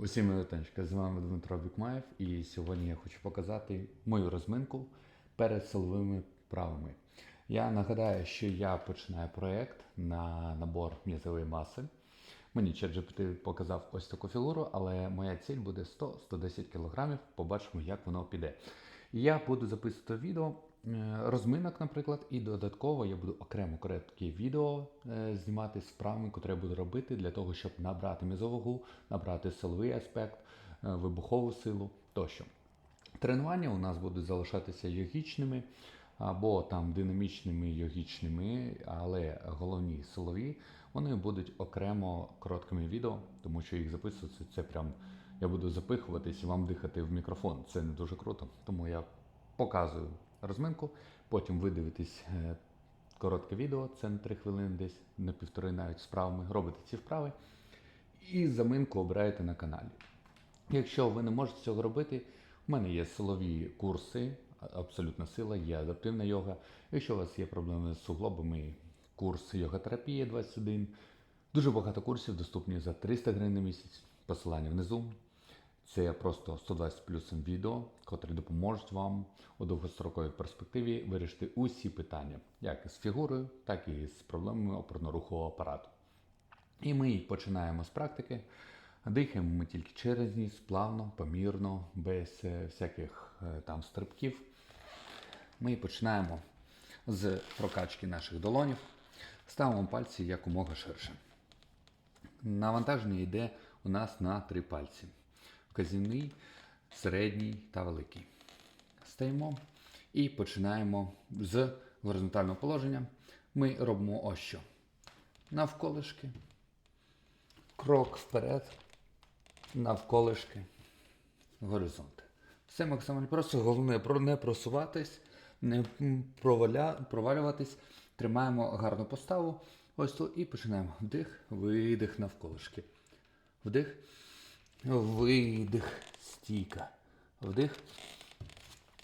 Усім вітанчика, з вами Дмитро Бікмаєв, і сьогодні я хочу показати мою розминку перед силовими вправами. Я нагадаю, що я починаю проєкт на набор м'язової маси. Мені ChatGPT показав ось таку фігуру, але моя ціль буде 100-110 кг. Побачимо, як воно піде. І Я буду записувати відео розминок, наприклад, і додатково я буду окремо короткі відео е, знімати з вправами, які я буду робити для того, щоб набрати мізову, набрати силовий аспект, е, вибухову силу тощо. Тренування у нас будуть залишатися йогічними або там динамічними йогічними, але головні силові вони будуть окремо короткими відео, тому що їх записувати це прям я буду запихуватись і вам дихати в мікрофон. Це не дуже круто. Тому я показую розминку, потім ви дивитесь е, коротке відео, це на 3 хвилини десь, на півтори навіть справами, робите ці вправи і заминку обираєте на каналі. Якщо ви не можете цього робити, у мене є силові курси, абсолютна сила, є адаптивна йога. Якщо у вас є проблеми з суглобами, курс йога-терапії 21. Дуже багато курсів доступні за 300 гривень на місяць. Посилання внизу. Це просто 120 плюсом відео, котрі допоможуть вам у довгостроковій перспективі вирішити усі питання, як з фігурою, так і з проблемами опорно-рухового апарату. І ми починаємо з практики. Дихаємо ми тільки через ніс, плавно, помірно, без е, всяких е, там стрибків. Ми починаємо з прокачки наших долонів. Ставимо пальці якомога ширше. Навантаження йде у нас на три пальці: вказівний, середній та великий. Стаємо і починаємо з горизонтального положення. Ми робимо ось що. Навколишки, крок вперед, навколишки, горизонт. Все максимально просто. Головне не просуватись, не проваля, провалюватись. Тримаємо гарну поставу. Ось тут і починаємо. Вдих, видих навколишки. Вдих, видих, стійка. Вдих,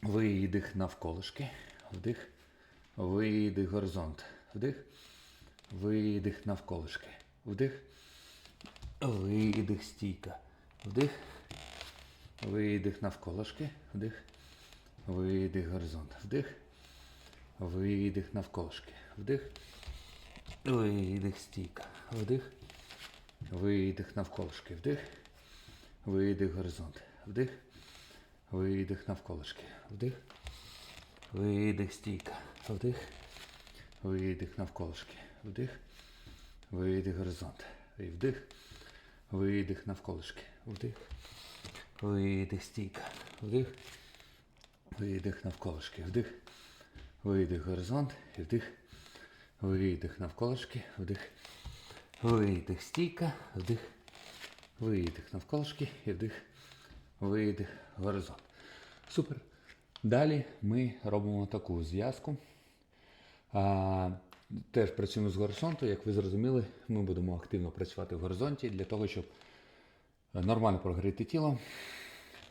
видих навколишки. Вдих, видих, горизонт. Вдих, видих навколишки. Вдих, видих, стійка. Вдих, видих навколишки. Вдих, видих, горизонт. Вдих, видих навколишки. Вдих, видих, стійка. Вдих, видих навколишки. Вдих, видих, горизонт. Вдих, видих навколишки. Вдих, видих, стійка. Вдих, видих навколишки. Вдих, видих, горизонт. І вдих, видих навколишки. Вдих, видих, стійка. Вдих, видих навколишки. Вдих, видих, горизонт. І вдих, видих навколишки. Вдих, видих, стійка. Вдих, видих навколишки. І вдих, видих, горизонт. Супер. Далі ми робимо таку зв'язку. Теж працюємо з горизонту. Як ви зрозуміли, ми будемо активно працювати в горизонті для того, щоб нормально прогріти тіло.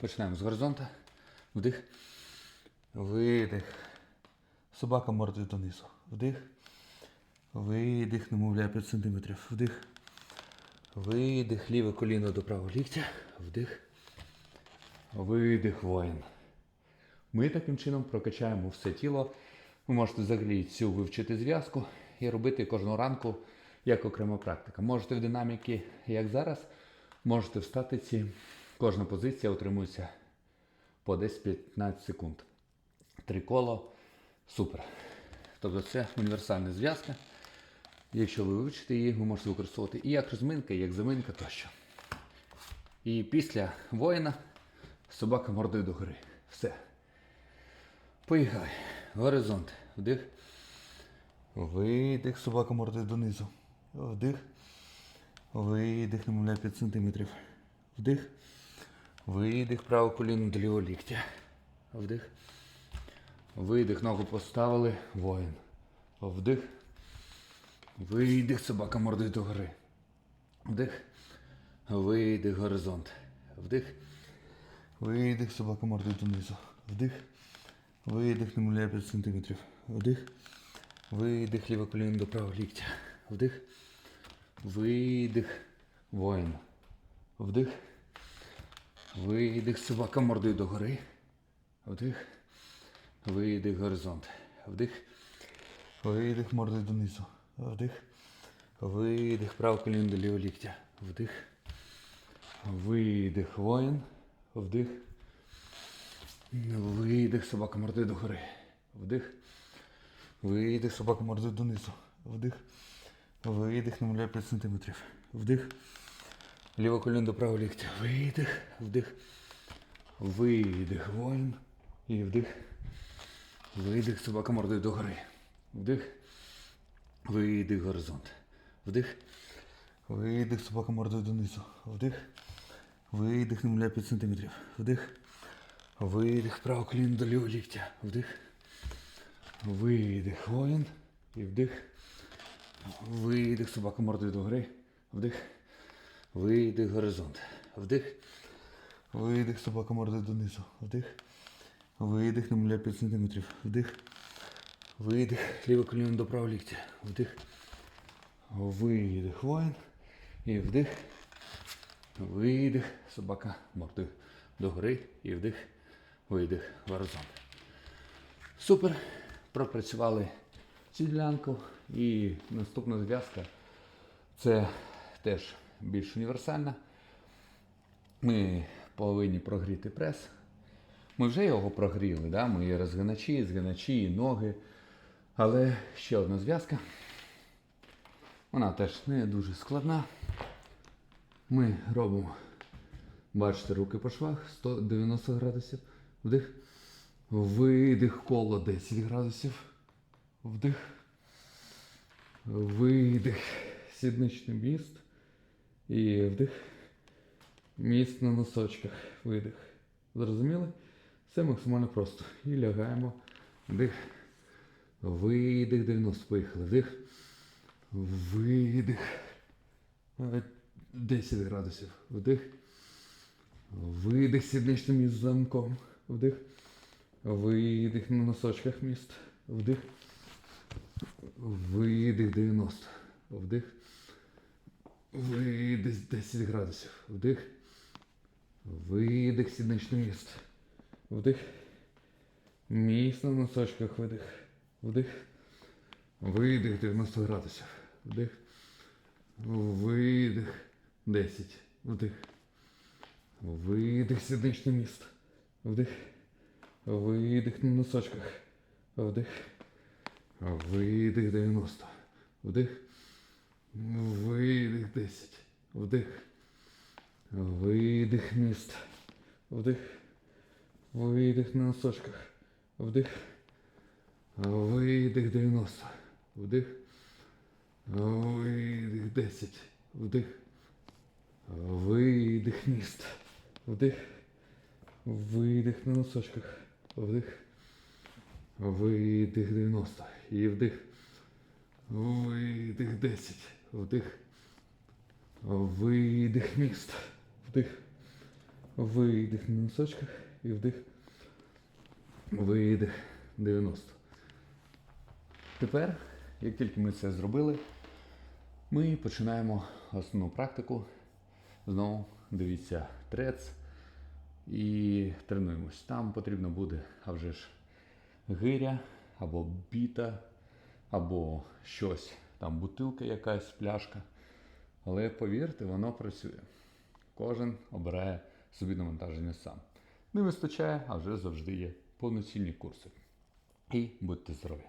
Починаємо з горизонта. Вдих. Видих. Собака мордою донизу. Вдих. Видих, намовляє 5 см. Вдих. Видих. Ліве коліно до правого ліктя. Вдих. Видих воїн. Ми таким чином прокачаємо все тіло. Ви можете взагалі цю вивчити зв'язку і робити кожного ранку як окрема практика. Можете в динаміки, як зараз, можете в статиці. Кожна позиція утримується по 10-15 секунд. Три коло. Супер. Тобто це універсальна зв'язка. Якщо ви вивчите її, ви можете використовувати і як розминка, і як заминка тощо. І після воїна собака мордою догори. Все. Поїхали. Горизонт. Вдих. Видих. Собака мордою донизу. Вдих. Видих, намовляє 5 см. Вдих. Видих. Праве коліно до лівого ліктя. Вдих. Видих. Ногу поставили. Воїн. Вдих. Видих. Собака мордою догори. Вдих. Видих. Горизонт. Вдих. Видих. Собака мордою донизу. Вдих. Видих, намовляє 5 см. Вдих. Видих, ліве коліно до правого ліктя. Вдих. Видих. Воїн. Вдих. Видих, собака мордою догори. Вдих. Видих, горизонт. Вдих. Видих, мордою донизу. Вдих. Видих, право коліно до лівого ліктя. Вдих. Видих, воїн. Вдих. Видих, собака мордою догори. Вдих. Видих, собака мордою донизу. Вдих. Видих, намаляй 5 см. Вдих. Ліво коліно до правого ліктя. Видих. Вдих. Видих. Воїн. І вдих. Видих, собака мордою догори. Вдих. Видих, горизонт. Вдих. Видих, собака мордою донизу. Вдих. Видих, намаляй 5 см. Вдих. Видих, право коліно до лівого ліктя. Вдих. Видих, воїн. І вдих. Видих, собака мордою догори. Вдих. Видих, горизонт. Вдих. Видих, собака мордою донизу. Вдих. Видих, намаляй 5 см. Вдих. Видих, ліве коліно до правого ліктя. Вдих. Видих, воїн. І вдих. Видих, собака мордою догори. І вдих. Видих, горизонт. Супер. Пропрацювали цю ділянку. І наступна зв'язка це теж більш універсальна. Ми повинні прогріти прес. Ми вже його прогріли, да? ми і розгиначі, згиначі, ноги. Але ще одна зв'язка. Вона теж не дуже складна. Ми робимо, бачите, руки по швах 190 градусів. Вдих. Видих коло 10 градусів. Вдих. Видих. Сідничний міст. І вдих. Міст на носочках. Видих. Зрозуміли? Все максимально просто. І лягаємо. Вдих. Видих 90. Поїхали. Вдих. Видих. Е, 10 градусів. Вдих. Видих сідничним міст замком. Вдих. Видих на носочках міст. Вдих. Видих 90. Вдих. Видих 10 градусів. Вдих. Видих сідничний міст. Вдих. Міст на носочках. Видих. Вдих. Видих 90 градусів. Вдих. Видих 10. Вдих. Видих сідничний міст. Вдих. Видих на носочках. Вдих. Видих 90. Вдих. Видих 10. Вдих. Видих міст. Вдих. Видих на носочках. Вдих. Видих 90. Вдих. Видих 10. Вдих. Видих міст. Вдих. Видих на носочках. Вдих. Видих 90. І вдих. Видих 10. Вдих. Видих міст. Вдих. Видих на носочках. І вдих. Видих 90. Тепер, як тільки ми це зробили, ми починаємо основну практику. Знову дивіться трец і тренуємось. Там потрібно буде, а вже ж, гиря або біта, або щось, там бутилка якась, пляшка. Але повірте, воно працює. Кожен обирає собі навантаження сам. Не вистачає, а вже завжди є повноцінні курси. І будьте здорові!